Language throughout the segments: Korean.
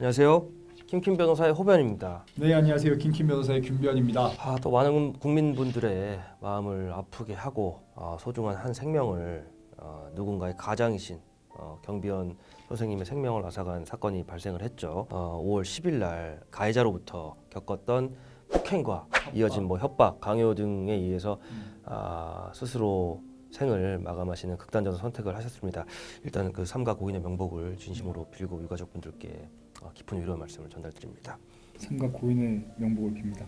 안녕하세요. 김킴 변호사의 호변입니다. 네 안녕하세요 김킴 변호사의 김변입니다. 아, 또 많은 국민분들의 마음을 아프게 하고 어, 소중한 한 생명을 어, 누군가의 가장이신 어, 경비원 선생님의 생명을 앗아간 사건이 발생을 했죠. 어, 5월 10일 날 가해자로부터 겪었던 폭행과 이어진 뭐 협박, 강요 등에 의해서 아, 스스로 생을 마감하시는 극단적 선택을 하셨습니다. 일단 그 삼가 고인의 명복을 진심으로 빌고 유가족분들께 어, 깊은 위로 말씀을 전달드립니다. 삼각 고인의 명복을 빕니다.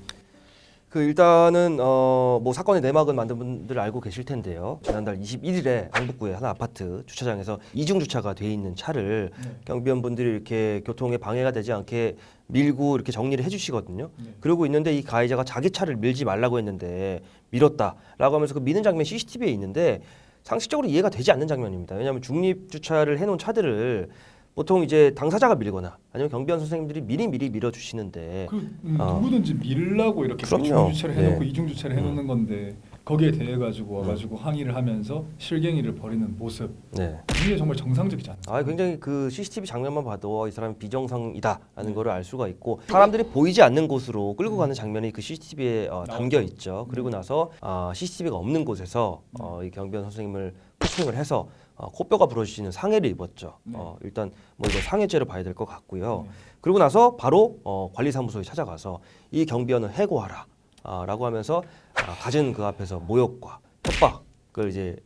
그 일단은 어 뭐 사건의 내막은 많은 분들 알고 계실 텐데요. 지난달 21일에 강북구의 한 아파트 주차장에서 이중 주차가 돼 있는 차를 네. 경비원분들이 이렇게 교통에 방해가 되지 않게 밀고 이렇게 정리를 해주시거든요. 네. 그러고 있는데 이 가해자가 자기 차를 밀지 말라고 했는데 밀었다라고 하면서 그 미는 장면 CCTV에 있는데 상식적으로 이해가 되지 않는 장면입니다. 왜냐하면 중립 주차를 해놓은 차들을 보통 이제 당사자가 밀거나 아니면 경비원 선생님들이 미리 미리 밀어주시는데 그 음, 어. 누구든지 밀라고 이렇게 그럼요. 중주 주차를 해놓고 네. 이중 주차를 해놓는 건데 거기에 대해 가지고 음. 와가지고 항의를 하면서 실갱이를 벌이는 모습 네. 이게 정말 정상적이지 않아요. 아 굉장히 그 CCTV 장면만 봐도 이 사람이 비정상이다라는 네. 거를 알 수가 있고 사람들이 보이지 않는 곳으로 끌고 가는 장면이 그 CCTV에 어, 담겨. 있죠. 그리고 나서 어, CCTV가 없는 곳에서 네. 어, 이 경비원 선생님을 폭행을 해서 어, 코뼈가 부러지는 상해를 입었죠. 네. 어, 일단 뭐 이거 상해죄로 봐야 될 것 같고요. 네. 그리고 나서 바로 어, 관리사무소에 찾아가서 이 경비원을 해고하라 아, 라고 하면서 아, 가진 그 앞에서 모욕과 협박을 이제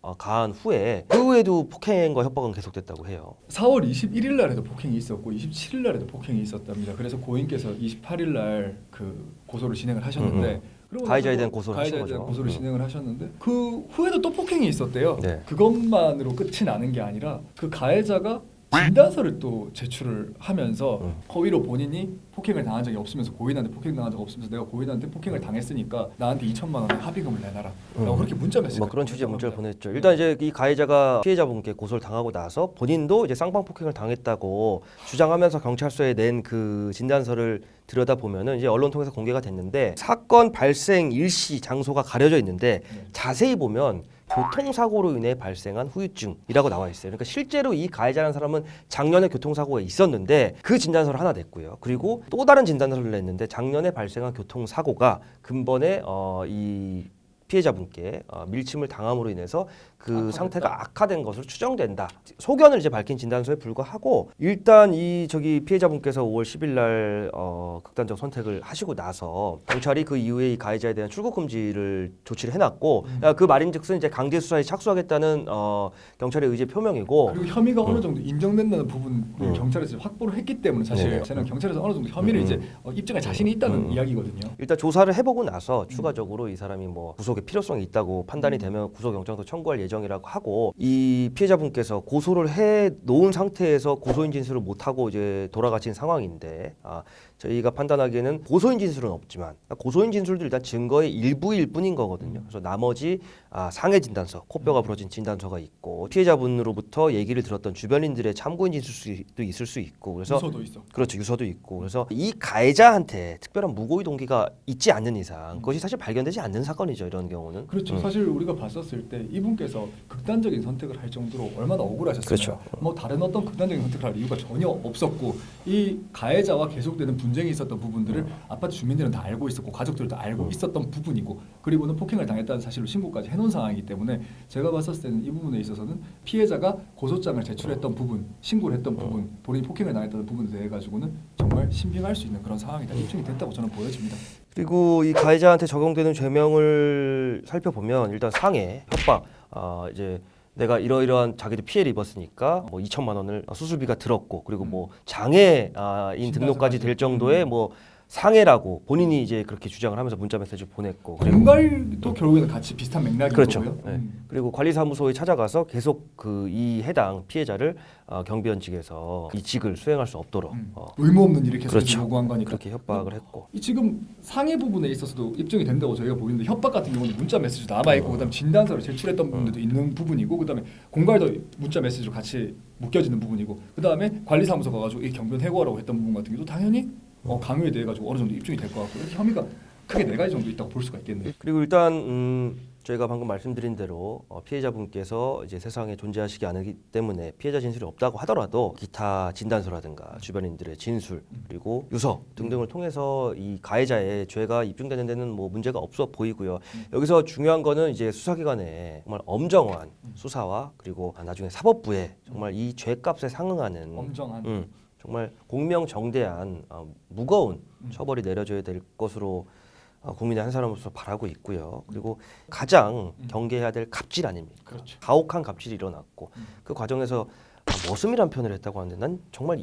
어, 가한 후에 그 후에도 폭행과 협박은 계속됐다고 해요. 4월 21일 날에도 폭행이 있었고 27일 날에도 폭행이 있었답니다. 그래서 고인께서 28일 날 그 고소를 진행을 하셨는데 그리고 음, 가해자에 대한 고소를 가해자에 대한 거죠. 고소를 음. 진행을 하셨는데 그 후에도 또 폭행이 있었대요. 네. 그것만으로 끝이 나는 게 아니라 그 가해자가 진단서를 또 제출을 하면서 음. 허위로 본인이 폭행을 당한 적이 없으면서 고인한테 폭행 당한 적 없으면서 내가 고인한테 폭행을 당했으니까 나한테 2천만 원의 합의금을 내놔라. 라고 음. 그렇게 문자 메시지 뭐 그런 취지의 문자를 보냈죠. 일단 이제 이 가해자가 피해자분께 고소를 당하고 나서 본인도 이제 쌍방 폭행을 당했다고 주장하면서 경찰서에 낸 그 진단서를 들여다 보면은 이제 언론 통해서 공개가 됐는데 사건 발생 일시 장소가 가려져 있는데 네. 자세히 보면 교통사고로 인해 발생한 후유증이라고 나와 있어요. 그러니까 실제로 이 가해자라는 사람은 작년에 교통사고가 있었는데 그 진단서를 하나 냈고요. 그리고 또 다른 진단서를 냈는데 작년에 발생한 교통사고가 근본에 어, 이 피해자분께 어, 밀침을 당함으로 인해서 그 악화됐다. 상태가 악화된 것으로 추정된다. 소견을 이제 밝힌 진단서에 불과하고 일단 이 저기 피해자분께서 5월 10일 날 어, 극단적 선택을 하시고 나서 경찰이 그 이후에 이 가해자에 대한 출국 금지를 조치를 해놨고 음. 야, 그 말인즉슨 이제 강제 수사에 착수하겠다는 어, 경찰의 의지 표명이고 그리고 혐의가 음. 어느 정도 인정된다는 부분을 음. 경찰에서 확보를 했기 때문에 사실 네네. 저는 경찰에서 어느 정도 혐의를 음. 이제 어, 입증할 자신이 있다는 음. 이야기거든요. 일단 조사를 해보고 나서 추가적으로 이 사람이 뭐 구속의 필요성이 있다고 판단이 되면 구속영장도 청구할 예정 이라고 하고 이 피해자분께서 고소를 해 놓은 상태에서 고소인 진술을 못 하고 이제 돌아가신 상황인데 아, 저희가 판단하기에는 고소인 진술은 없지만 고소인 진술도 일단 증거의 일부일 뿐인 거거든요. 그래서 나머지 아, 상해 진단서, 코뼈가 부러진 진단서가 있고 피해자분으로부터 얘기를 들었던 주변인들의 참고인 진술도 있을 수 있고 그래서 유서도 있어. 그렇죠 유서도 있고 그래서 이 가해자한테 특별한 무고의 동기가 있지 않는 이상 그것이 사실 발견되지 않는 사건이죠 이런 경우는 그렇죠. 음. 사실 우리가 봤었을 때 이분께서 극단적인 선택을 할 정도로 얼마나 억울하셨어요. 그렇죠. 뭐 다른 어떤 극단적인 선택을 할 이유가 전혀 없었고 이 가해자와 계속되는 분쟁이 있었던 부분들을 음. 아파트 주민들은 다 알고 있었고 가족들도 알고 있었던 부분이고 그리고는 폭행을 당했다는 사실로 신고까지 해놓은 상황이기 때문에 제가 봤었을 때는 이 부분에 있어서는 피해자가 고소장을 제출했던 부분, 신고를 했던 부분, 본인이 폭행을 당했다는 부분에 대해 가지고는 정말 신빙할 수 있는 그런 상황이다 입증이 됐다고 저는 보여집니다. 그리고 이 가해자한테 적용되는 죄명을 살펴보면 일단 상해 협박 아 이제 내가 이러이러한 자기들 피해를 입었으니까 뭐 2천만 원을 수술비가 들었고 그리고 뭐 장애인 등록까지. 될 정도의 뭐 상해라고 본인이 이제 그렇게 주장을 하면서 문자 메시지를 보냈고 그리고 공갈도 결국에는 같이 비슷한 맥락인 그렇죠. 거고요. 네. 음. 그리고 관리사무소에 찾아가서 계속 그 이 해당 피해자를 어, 경비원 측에서 이 직을 수행할 수 없도록 음. 어, 의무 없는 일을 계속 그렇죠. 요구한 거니까 그렇게 협박을 했고 이 지금 상해 부분에 있어서도 입증이 된다고 저희가 보이는데 협박 같은 경우는 문자 메시지도 남아 있고 그다음 에 진단서를 제출했던 부분들도 있는 부분이고 그다음에 공갈도 문자 메시지로 같이 묶여지는 부분이고 그다음에 관리사무소 가가지고 이 경비원 해고하라고 했던 부분 같은 경우도 당연히 어, 강요에 대해 가지고 어느 정도 입증이 될 것 같고 이렇게 혐의가 크게 네 가지 정도 있다고 볼 수가 있겠네요. 그리고 일단 음, 저희가 방금 말씀드린 대로 어, 피해자분께서 이제 세상에 존재하시지 않기 때문에 피해자 진술이 없다고 하더라도 기타 진단서라든가 주변인들의 진술 그리고 유서 등등을 통해서 이 가해자의 죄가 입증되는 데는 뭐 문제가 없어 보이고요. 여기서 중요한 거는 이제 수사기관의 정말 엄정한 수사와 그리고 나중에 사법부에 정말 이 죄값에 상응하는 엄정한 음, 정말 공명정대한 어, 무거운 처벌이 내려져야 될 것으로 어, 국민의 한 사람으로서 바라고 있고요. 그리고 가장 경계해야 될 갑질 아닙니까? 그렇죠. 가혹한 갑질이 일어났고 그 과정에서 아, 머슴이란 표현을 했다고 하는데 난 정말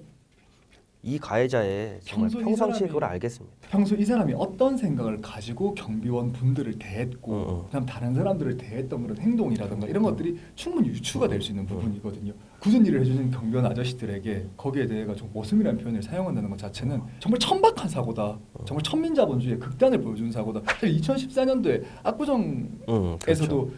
이, 이 가해자의 정말 평소 이 평상시에 사람이- 그걸 알겠습니다. 평소 이 사람이 어떤 생각을 가지고 경비원 분들을 대했고 음, 음. 그다음 다른 사람들을 대했던 그런 행동이라든가 이런 것들이 충분히 유추가 될 수 있는 부분이거든요. 굳은 일을 해주는 경비원 아저씨들에게 거기에 대해 가지고 모습이라는 표현을 사용한다는 것 자체는 정말 천박한 사고다. 정말 천민자본주의의 극단을 보여주는 사고다. 사실 2014년도에 압구정에서도 음, 그렇죠.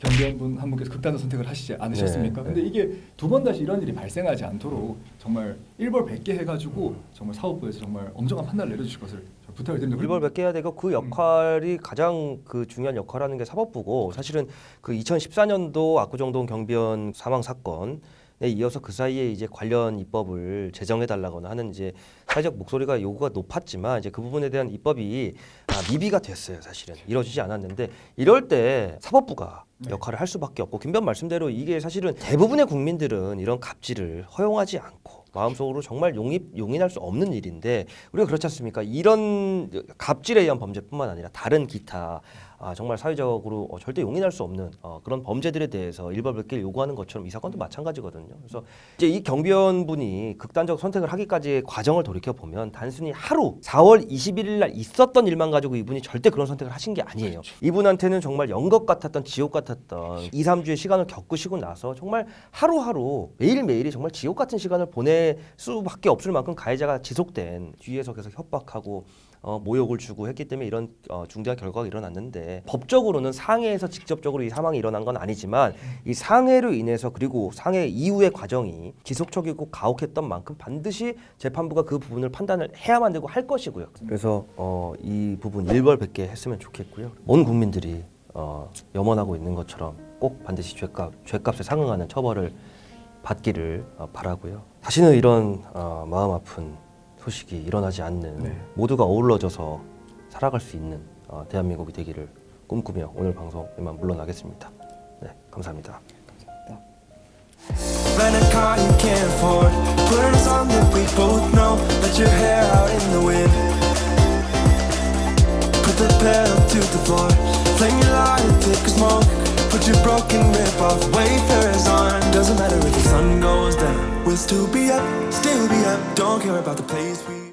경비원 분 한 분께서 극단의 선택을 하시지 않으셨습니까? 네, 근데 이게 두 번 다시 이런 일이 발생하지 않도록 정말 일벌 백계 해가지고 정말 사법부에서 정말 엄정한 판단을 내려주실 것을 저 부탁을 드립니다. 일벌 몇개 해야 되고 그 역할이 가장 그 중요한 역할하는 게 사법부고 사실은 그 2014년도 압구정동 경비원 사망 사건에 이어서 그 사이에 이제 관련 입법을 제정해 달라거나 하는 이제 사회적 목소리가 요구가 높았지만 이제 그 부분에 대한 입법이 아, 미비가 됐어요 사실은 이루어지지 않았는데 이럴 때 사법부가 네. 역할을 할 수밖에 없고 김변 말씀대로 이게 사실은 대부분의 국민들은 이런 갑질을 허용하지 않고 마음속으로 정말 용입 용인할 수 없는 일인데 우리가 그렇지 않습니까? 이런 갑질에 의한 범죄뿐만 아니라 다른 기타 아, 정말 사회적으로 어, 절대 용인할 수 없는 어, 그런 범죄들에 대해서 일벌백계를 요구하는 것처럼 이 사건도 마찬가지거든요. 그래서 이제 이 경비원 분이 극단적 선택을 하기까지의 과정을 돌이켜 보면 단순히 하루 4월 21일 날 있었던 일만 가지고 이분이 절대 그런 선택을 하신 게 아니에요. 이분한테는 정말 연것 같았던 지옥 같았던 2, 3주의 시간을 겪으시고 나서 정말 하루하루 매일매일이 정말 지옥 같은 시간을 보낼 수밖에 없을 만큼 가해자가 지속된 뒤에서 계속 협박하고 어, 모욕을 주고 했기 때문에 이런 어, 중대한 결과가 일어났는데 법적으로는 상해에서 직접적으로 이 사망이 일어난 건 아니지만 이 상해로 인해서 그리고 상해 이후의 과정이 지속적이고 가혹했던 만큼 반드시 재판부가 그 부분을 판단을 해야만 되고 할 것이고요. 그래서 어, 이 부분 일벌백계 했으면 좋겠고요. 온 국민들이 어, 염원하고 있는 것처럼 꼭 반드시 죄값 죄값에 상응하는 처벌을 받기를 어, 바라고요. 다시는 이런 어, 마음 아픈 소식이 일어나지 않는 네. 모두가 어우러져서 살아갈 수 있는 어, 대한민국이 되기를 꿈꾸며 오늘 방송 이만 물러나겠습니다. 네, 감사합니다. Rent a car you can't afford. Put on a song that we both know. Let your hair out in the wind. Put the pedal to the floor. Flame your light, take a smoke. Put your broken rip off. Wayfarers on. Doesn't matter if the sun goes down. We'll still be up, still be up. Don't care about the place we.